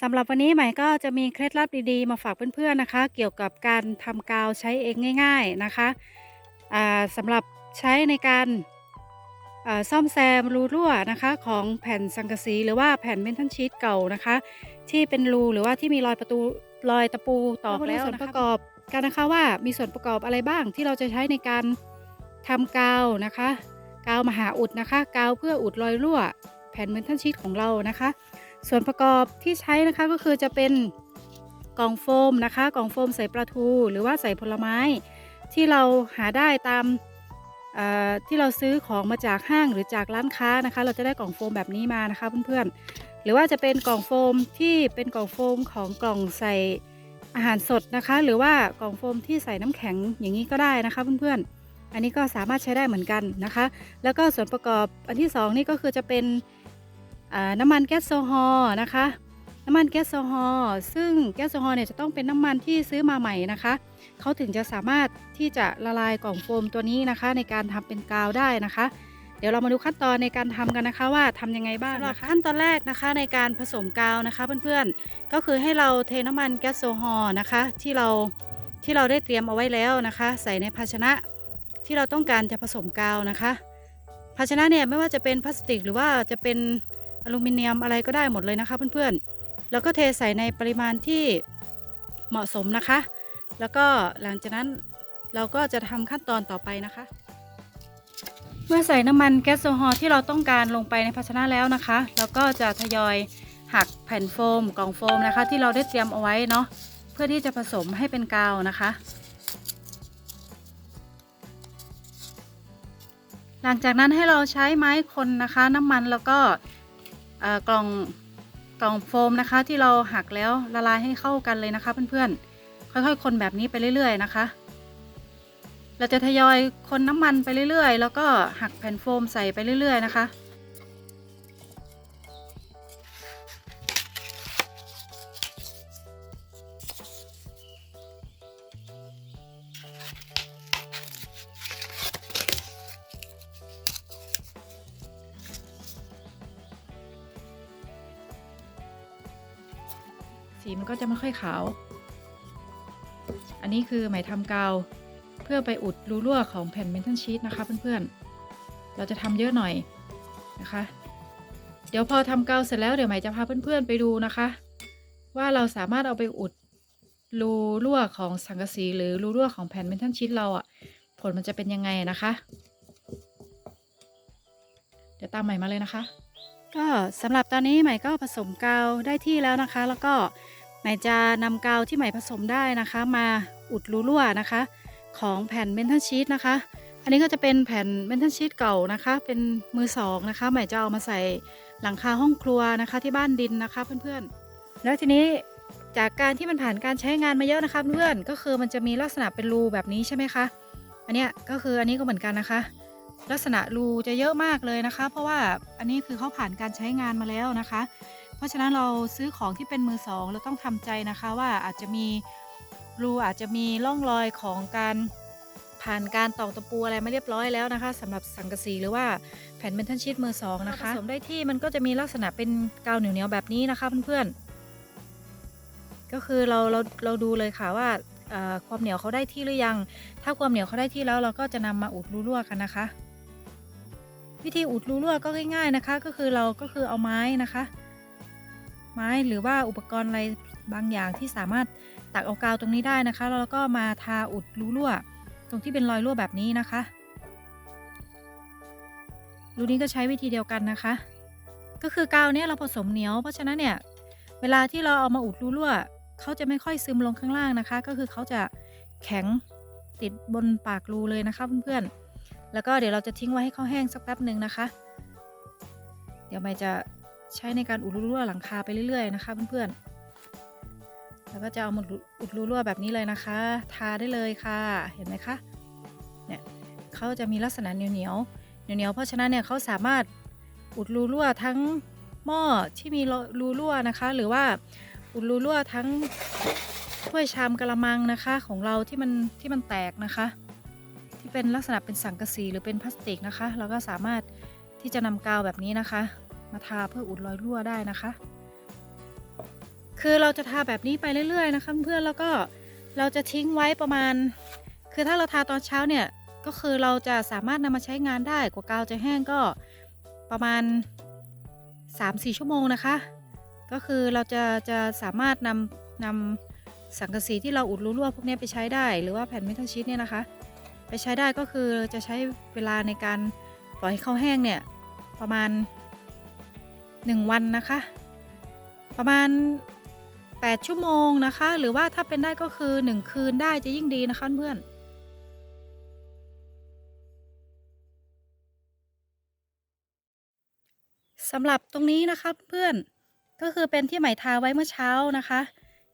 สำหรับวันนี้ใหม่ก็จะมีเคล็ดลับดีๆ มาฝากเพื่อนๆนะคะ เกี่ยวกับการทำกาวใช้เองง่าย ๆนะคะสำหรับใช้ในการซ่อมแซมรูรั่วนะคะ ของแผ่นสังกะสีหรือว่าแผ่นเมนทัลชีตเก่านะคะ ที่เป็นรูหรือว่าที่มีรอยประตูรอยตะปูตอกแล้วส่วนประกอบกันนะคะว่ามีส่วนประกอบอะไรบ้างที่เราจะใช้ในการทำกาวนะคะ กาวมหาอุดนะคะ กาวเพื่ออุดรอยรั่ว แผ่นเมนทัลชีตของเรานะคะ ส่วนประกอบที่ใช้นะคะก็คือจะเป็นกล่องโฟมนะคะกล่องโฟมใส่ปลาทูหรือว่าใส่ผลไม้ ที่เราหาได้ตามที่เราซื้อของมาจากห้างหรือจากร้านค้านะคะ เราจะได้กล่องโฟมแบบนี้มานะคะเพื่อนๆหรือว่าจะเป็นกล่องโฟมที่เป็นกล่องโฟมของกล่องใส่อาหารสดนะคะ หรือว่ากล่องโฟมที่ใส่น้ำแข็งอย่างนี้ก็ได้นะคะเพื่อนๆอันนี้ก็สามารถใช้ได้เหมือนกันนะคะ แล้วก็ส่วนประกอบอันที่สองนี่ก็คือจะเป็น น้ำมันแก๊สโซฮอล์นะคะ น้ำมันแก๊สโซฮอล์ซึ่งแก๊สโซฮอล์เนี่ยจะต้องเป็นน้ำมันที่ซื้อมาใหม่นะคะเขาถึงจะสามารถที่จะละลายกล่องโฟมตัวนี้นะคะ ในการทำเป็นกาวได้นะคะ เดี๋ยวเรามาดูขั้นตอนในการทำกันนะคะว่าทำยังไงบ้างสำหรับขั้นตอนแรกนะคะในการผสมกาวนะคะเพื่อนๆก็คือให้เราเทน้ำมันแก๊สโซฮอล์นะคะที่เราที่เราได้เตรียมเอาไว้แล้วนะคะ ใส่ในภาชนะที่เราต้องการจะผสมกาวนะคะ ภาชนะเนี่ยไม่ว่าจะเป็นพลาสติกหรือว่าจะเป็น อลูมิเนียมอะไรก็ได้หมดเลยนะคะเพื่อนๆ แล้วก็เทใส่ในปริมาณที่เหมาะสมนะคะ แล้วก็หลังจากนั้นเราก็จะทำขั้นตอนต่อไปนะคะ เมื่อใส่น้ำมันแก๊สโซฮอลที่เราต้องการลงไปในภาชนะแล้วนะคะเราก็จะทยอยหักแผ่นโฟมกล่องโฟมนะคะ ที่เราได้เตรียมเอาไว้เนาะเพื่อที่จะผสมให้เป็นกาวนะคะ หลังจากนั้นให้เราใช้ไม้คนนะคะ น้ำมันแล้วก็ กล่องกล่องโฟมนะคะ ที่เราหักแล้วละลายให้เข้ากันเลยนะคะ เพื่อนๆ ค่อยๆ คนแบบนี้ไปเรื่อย ๆ นะคะ เราจะทยอยคนน้ำมันไปเรื่อย ๆ แล้วก็หักแผ่นโฟมใส่ไปเรื่อย ๆ นะคะ สีมันก็จะไม่ค่อยขาว อันนี้คือไหมทำกาวเพื่อไปอุดรูรั่วของแผ่นเมนทัลชีตนะคะเพื่อนๆ เราจะทำเยอะหน่อยนะคะ เดี๋ยวพอทำกาวเสร็จแล้วเดี๋ยวไหมจะพาเพื่อนๆไปดูนะคะ ว่าเราสามารถเอาไปอุดรูรั่วของสังกะสีหรือรูรั่วของแผ่นเมนทัลชีตเราอะ่ะผลมันจะเป็นยังไงนะคะ เดี๋ยวตามใหม่มาเลยนะคะ ก็สำหรับตอนนี้ใหม่ก็ผสมกาวได้ที่แล้วนะคะ แล้วก็ หม่จะนำกาวที่ใหม่ผสมได้นะคะ มาอุดรูรั่วนะคะ ของแผ่นเมนทัลชีตนะคะ อันนี้ก็จะเป็นแผ่นเมนทัลชีตเก่านะคะ เป็นมือสองนะคะ ใหม่จะเอามาใส่หลังคาห้องครัวนะคะ ที่บ้านดินนะคะเพื่อนๆ แล้วทีนี้จากการที่มันผ่านการใช้งานมาเยอะนะคะเพื่อนก็คือมันจะมีลักษณะเป็นรูแบบนี้ใช่ไหมคะอันเนี้ยก็คืออันนี้ก็เหมือนกันนะคะ ลักษณะรูจะเยอะมากเลยนะคะ เพราะว่าอันนี้คือเขาผ่านการใช้งานมาแล้วนะคะ ราะฉะนั้นเราซื้อของที่เป็นมือสองเราต้องทำใจนะคะว่าอาจจะมีรูอาจจะมีร่องรอยของการผ่านการตอกตะปูอะไรมาเรียบร้อยแล้วนะคะสำหรับสังกะสีหรือว่าแผ่นเมนทัลชีตมือสองนะคะผสมได้ที่มันก็จะมีลักษณะเป็นกาวเหนียวๆแบบนี้นะคะเพื่อนๆก็คือเราเราเราดูเลยค่ะว่าความเหนียวเขาได้ที่หรือยัง ถ้าความเหนียวเขาได้ที่แล้วเราก็จะนำมาอุดรูรั่วกันนะคะ วิธีอุดรูรั่วก็ง่ายๆนะคะ ก็คือเราก็คือเอาไม้นะคะ ไม้หรือว่าอุปกรณ์อะไรบางอย่างที่สามารถตักเอากาวตรงนี้ได้นะคะแล้วก็มาทาอุดรูรั่ว ตรงที่เป็นรอยรั่วแบบนี้นะคะรูนี้ก็ใช้วิธีเดียวกันนะคะ ก็คือกาวเนี้ยเราผสมเหนียวเพราะฉะนั้นเนี่ยเวลาที่เราเอามาอุดรูรั่วเขาจะไม่ค่อยซึมลงข้างล่างนะคะ ก็คือเขาจะแข็งติดบนปากรูเลยนะคะเพื่อนๆแล้วก็เดี๋ยวเราจะทิ้งไว้ให้เขาแห้งสักแป๊บหนึ่งนะคะ เดี๋ยวไม่จะ ใช้ในการอุดรูรั่วหลังคาไปเรื่อยๆนะคะเพื่อนๆ แล้วก็จะเอามาอุดรูรั่วแบบนี้เลยนะคะ ทาได้เลยค่ะ เห็นไหมคะ เนี่ยเขาจะมีลักษณะเหนียวเหนียวเหนียวเพราะฉะนั้นเนี่ยเขาสามารถอุดรูรั่วทั้งหม้อที่มีรูรั่วนะคะ หรือว่าอุดรูรั่วทั้งถ้วยชามกระมังนะคะของเราที่มันที่มันแตกนะคะ ที่เป็นลักษณะเป็นสังกะสีหรือเป็นพลาสติกนะคะ เราก็สามารถที่จะนำกาวแบบนี้นะคะ มาทาเพื่ออุดรอยรั่วได้นะคะ คือเราจะทาแบบนี้ไปเรื่อย ๆ นะคะเพื่อนแล้วก็เราจะทิ้งไว้ประมาณ คือถ้าเราทาตอนเช้าเนี่ยก็คือเราจะสามารถนำมาใช้งานได้กว่ากาวจะแห้งก็ประมาณ 3-4 ชั่วโมงนะคะ ก็คือเราจะจะสามารถนำนำสังกะสีที่เราอุดรูรั่วพวกนี้ไปใช้ได้หรือว่าแผ่นเมทัลชีตเนี่ยนะคะ ไปใช้ได้ก็คือจะใช้เวลาในการปล่อยให้เขาแห้งเนี่ยประมาณ 1 วันนะคะ ประมาณ 8 ชั่วโมงนะคะ หรือว่าถ้าเป็นได้ก็คือ 1 คืนได้จะยิ่งดีนะคะเพื่อนสำหรับตรงนี้นะคะเพื่อนก็คือเป็นที่ใหม่ทาไว้เมื่อเช้านะคะ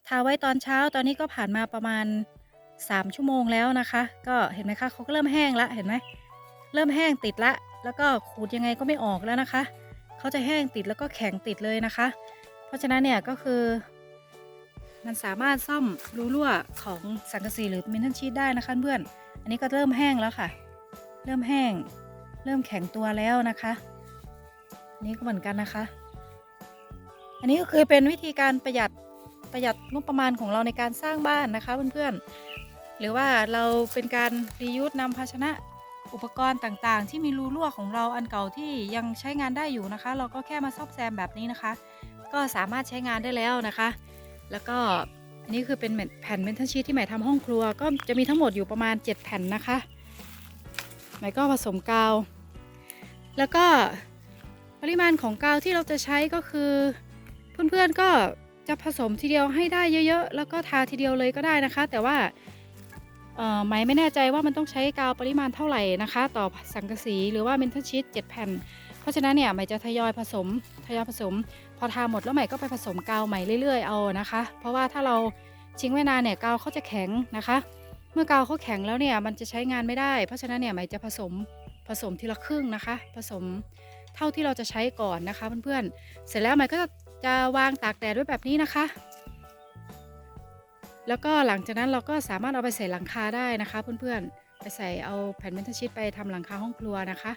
ทาไว้ตอนเช้าตอนนี้ก็ผ่านมาประมาณ 3 ชั่วโมงแล้วนะคะ ก็เห็นไหมคะเขาก็เริ่มแห้งละเห็นไหมเริ่มแห้งติดละ แล้วก็ขูดยังไงก็ไม่ออกแล้วนะคะ เขาจะแห้งติดแล้วก็แข็งติดเลยนะคะ เพราะฉะนั้นเนี่ยก็คือ มันสามารถซ่อมรูรั่วของสังกะสีหรือเมนทัลชีตได้นะคะเพื่อน อันนี้ก็เริ่มแห้งแล้วค่ะ เริ่มแห้ง เริ่มแข็งตัวแล้วนะคะอันนี้ก็เหมือนกันนะคะ อันนี้ก็คือเป็นวิธีการประหยัดประหยัดงบประมาณของเราในการสร้างบ้านนะคะเพื่อนๆหรือว่าเราเป็นการรียูสนำภาชนะ อุปกรณ์ต่างๆ ที่มีรูรั่วของเราอันเก่าที่ยังใช้งานได้อยู่นะคะ เราก็แค่มาซ่อมแซมแบบนี้นะคะ ก็สามารถใช้งานได้แล้วนะคะ แล้วก็อันนี้คือเป็นแผ่นเมนทัลชีตที่ใหม่ทำห้องครัว ก็จะมีทั้งหมดอยู่ประมาณ 7 แผ่นนะคะใหม่ก็ผสมกาว แล้วก็ปริมาณของกาวที่เราจะใช้ก็คือ เพื่อนๆก็จะผสมทีเดียวให้ได้เยอะ ๆ แล้วก็ทาทีเดียวเลยก็ได้นะคะ แต่ว่า ไหมไม่แน่ใจว่ามันต้องใช้กาวปริมาณเท่าไหร่นะคะ ต่อสังกะสีหรือว่าเมนทัลชีต7แผ่น เพราะฉะนั้นเนี่ยไหมจะทยอยผสมทยอยผสม พอทาหมดแล้วใหม่ก็ไปผสมกาวใหม่เรื่อยๆเอานะคะ เพราะว่าถ้าเราทิ้งไว้นานเนี่ยกาวเขาจะแข็งนะคะ เมื่อกาวเขาแข็งแล้วเนี่ยมันจะใช้งานไม่ได้ เพราะฉะนั้นเนี่ยใหม่จะผสมผสมทีละครึ่งนะคะ ผสมเท่าที่เราจะใช้ก่อนนะคะเพื่อนๆเสร็จแล้วใหม่ก็จะจะวางตากแดดไว้แบบนี้นะคะ แล้วก็หลังจากนั้นเราก็สามารถเอาไปใส่หลังคาได้นะคะเพื่อนๆ ไปใส่เอาแผ่นเมทัลชีตไปทำหลังคาห้องครัวนะคะ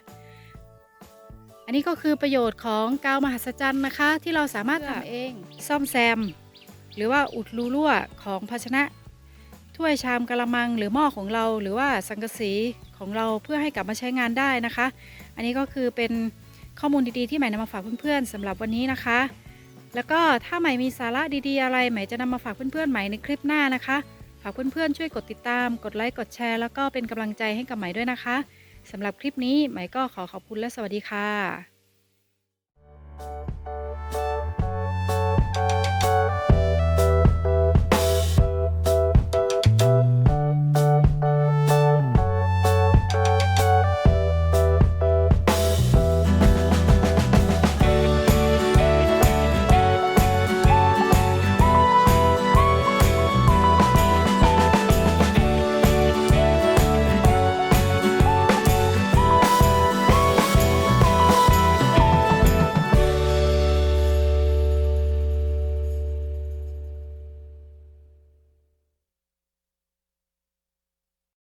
อันนี้ก็คือประโยชน์ของกาวมหัศจรรย์นะคะ ที่เราสามารถทำเองซ่อมแซม หรือว่าอุดรูรั่วของภาชนะถ้วยชามกระมังหรือหม้อของเรา หรือว่าสังกะสีของเราเพื่อให้กลับมาใช้งานได้นะคะ อันนี้ก็คือเป็นข้อมูลดีๆที่ใหม่นำมาฝากเพื่อนๆสำหรับวันนี้นะคะ แล้วก็ถ้าใหม่มีสาระดีๆอะไรใหม่จะนำมาฝากเพื่อนๆใหม่ในคลิปหน้านะคะ ฝากเพื่อนๆช่วยกดติดตาม กดไลค์กดแชร์ แล้วก็เป็นกำลังใจให้กับใหม่ด้วยนะคะสำหรับคลิปนี้ใหม่ก็ขอขอบคุณและสวัสดีค่ะ